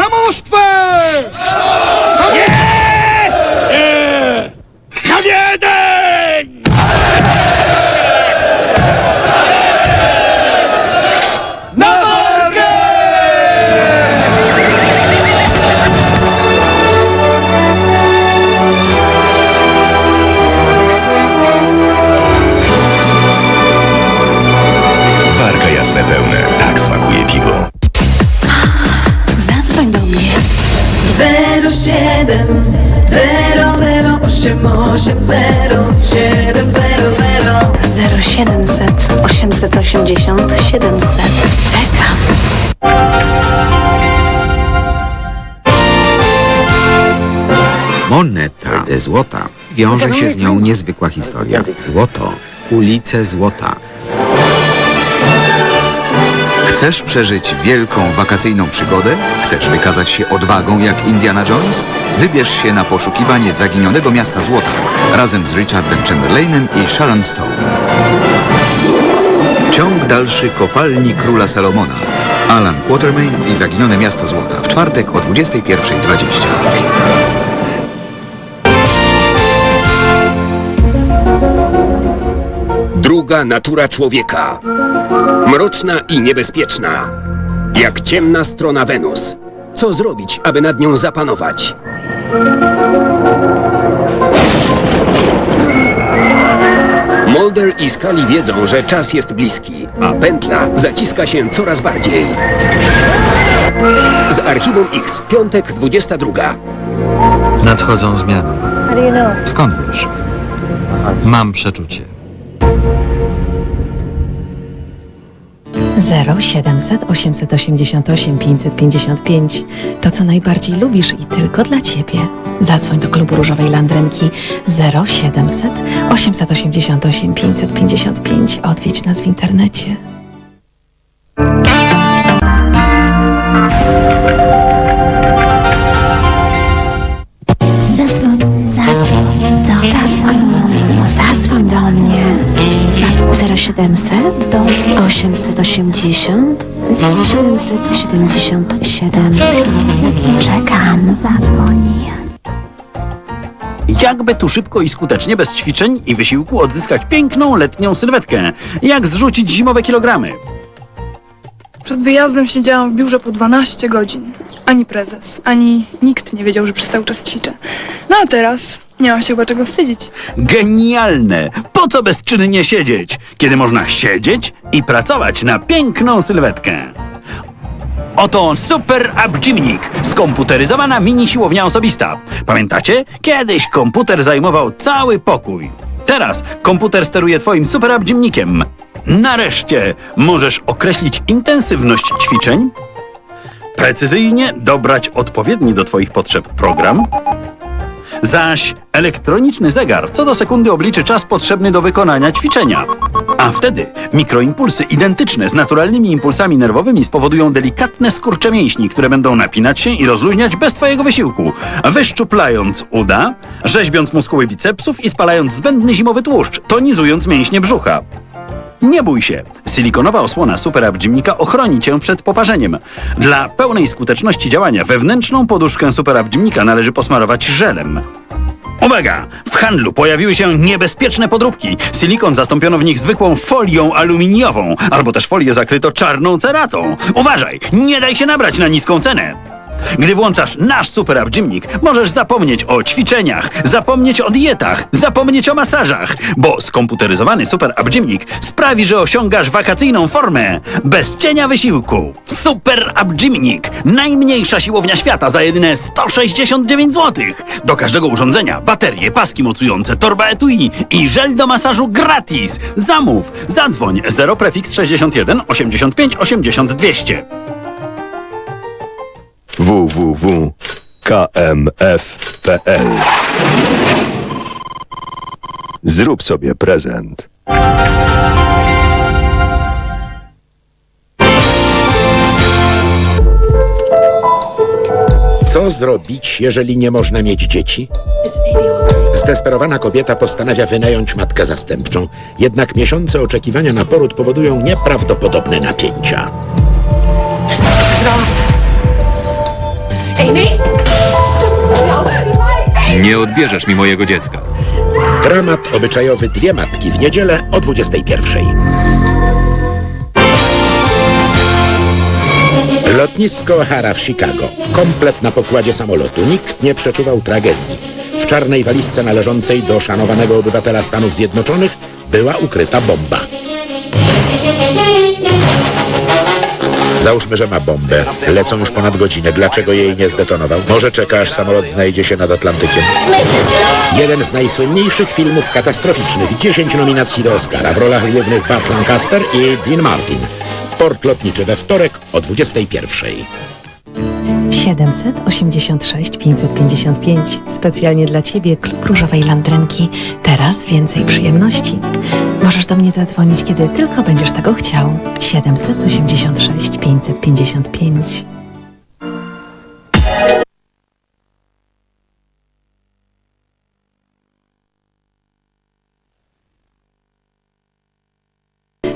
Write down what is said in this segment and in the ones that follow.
Na 0700 880 700. Czekam. Moneta ze złota. Wiąże się z nią niezwykła historia. Złoto, ulice złota. Chcesz przeżyć wielką wakacyjną przygodę? Chcesz wykazać się odwagą jak Indiana Jones? Wybierz się na poszukiwanie zaginionego miasta złota razem z Richardem Chamberlainem i Sharon Stone. Ciąg dalszy kopalni króla Salomona. Alan Quatermain i Zaginione Miasto Złota w czwartek o 21.20. Druga natura człowieka. Mroczna i niebezpieczna. Jak ciemna strona Wenus. Co zrobić, aby nad nią zapanować? Mulder i Scully wiedzą, że czas jest bliski, a pętla zaciska się coraz bardziej. Z archiwum X, piątek 22. Nadchodzą zmiany. Skąd wiesz? Mam przeczucie. 0700 888 555. To, co najbardziej lubisz i tylko dla Ciebie. Zadzwoń do klubu Różowej Landrynki 0700 888 555. Odwiedź nas w internecie. 0700 880 777. Czekam. Jakby tu szybko i skutecznie, bez ćwiczeń i wysiłku odzyskać piękną letnią sylwetkę? Jak zrzucić zimowe kilogramy? Przed wyjazdem siedziałam w biurze po 12 godzin. Ani prezes, ani nikt nie wiedział, że przez cały czas ćwiczę. No a teraz nie mam się chyba czego wstydzić. Genialne! Po co bezczynnie siedzieć, kiedy można siedzieć i pracować na piękną sylwetkę? Oto Super Up Gymnik, skomputeryzowana mini siłownia osobista. Pamiętacie? Kiedyś komputer zajmował cały pokój. Teraz komputer steruje twoim Super Up Gymnikiem. Nareszcie możesz określić intensywność ćwiczeń, precyzyjnie dobrać odpowiedni do twoich potrzeb program, Zaś elektroniczny zegar co do sekundy obliczy czas potrzebny do wykonania ćwiczenia. A wtedy mikroimpulsy identyczne z naturalnymi impulsami nerwowymi spowodują delikatne skurcze mięśni, które będą napinać się i rozluźniać bez twojego wysiłku, wyszczuplając uda, rzeźbiąc muskuły bicepsów i spalając zbędny zimowy tłuszcz, tonizując mięśnie brzucha. Nie bój się. Silikonowa osłona Super Up Gymnika ochroni cię przed poparzeniem. Dla pełnej skuteczności działania wewnętrzną poduszkę Super Up Gymnika należy posmarować żelem. Uwaga! W handlu pojawiły się niebezpieczne podróbki. Silikon zastąpiono w nich zwykłą folią aluminiową, albo też folię zakryto czarną ceratą. Uważaj! Nie daj się nabrać na niską cenę! Gdy włączasz nasz Super Up Gymnik, możesz zapomnieć o ćwiczeniach, zapomnieć o dietach, zapomnieć o masażach, bo skomputeryzowany Super Up Gymnik sprawi, że osiągasz wakacyjną formę bez cienia wysiłku. Super Up Gymnik, najmniejsza siłownia świata za jedyne 169 zł. Do każdego urządzenia baterie, paski mocujące, torba etui i żel do masażu gratis. Zamów, zadzwoń 0 prefiks 61 85 80 200. www.kmf.pl Zrób sobie prezent. Co zrobić, jeżeli nie można mieć dzieci? Zdesperowana kobieta postanawia wynająć matkę zastępczą, jednak miesiące oczekiwania na poród powodują nieprawdopodobne napięcia. Odbierzesz mi mojego dziecka. Dramat obyczajowy Dwie Matki w niedzielę o 21. Lotnisko O'Hara w Chicago. Komplet na pokładzie samolotu. Nikt nie przeczuwał tragedii. W czarnej walizce należącej do szanowanego obywatela Stanów Zjednoczonych była ukryta bomba. Załóżmy, że ma bombę. Lecą już ponad godzinę. Dlaczego jej nie zdetonował? Może czeka, aż samolot znajdzie się nad Atlantykiem. Jeden z najsłynniejszych filmów katastroficznych. 10 nominacji do Oscara. W rolach głównych Burt Lancaster i Dean Martin. Port lotniczy we wtorek o 21. 786 555. Specjalnie dla Ciebie Klub Różowej Landrynki. Teraz więcej przyjemności. Możesz do mnie zadzwonić, kiedy tylko będziesz tego chciał. 786 555.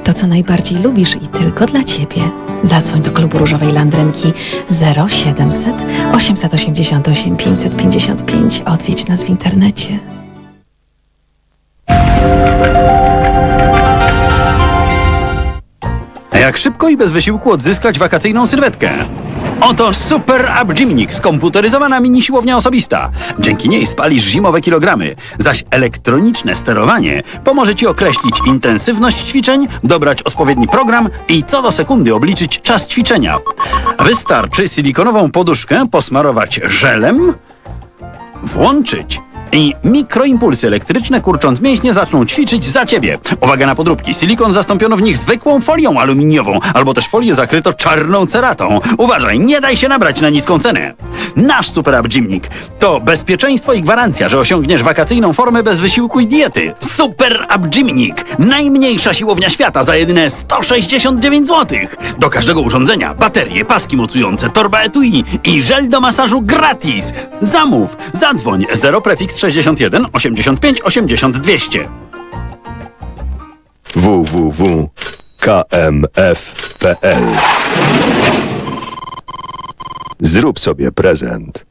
To, co najbardziej lubisz i tylko dla Ciebie. Zadzwoń do Klubu Różowej Landrynki 0700 888 555. Odwiedź nas w internecie. Jak szybko i bez wysiłku odzyskać wakacyjną sylwetkę? Oto Super Abgymnik, skomputeryzowana mini siłownia osobista. Dzięki niej spalisz zimowe kilogramy, zaś elektroniczne sterowanie pomoże Ci określić intensywność ćwiczeń, dobrać odpowiedni program i co do sekundy obliczyć czas ćwiczenia. Wystarczy silikonową poduszkę posmarować żelem, włączyć i mikroimpulsy elektryczne kurcząc mięśnie zaczną ćwiczyć za ciebie. Uwaga na podróbki. Silikon zastąpiono w nich zwykłą folią aluminiową, albo też folię zakryto czarną ceratą. Uważaj, nie daj się nabrać na niską cenę. Nasz Super Up Gymnik to bezpieczeństwo i gwarancja, że osiągniesz wakacyjną formę bez wysiłku i diety. Super Up Gymnik. Najmniejsza siłownia świata za jedyne 169 zł. Do każdego urządzenia baterie, paski mocujące, torba etui i żel do masażu gratis. Zamów, zadzwoń 0 prefiks 61 85 80 200. www.kmf.pl Zrób sobie prezent.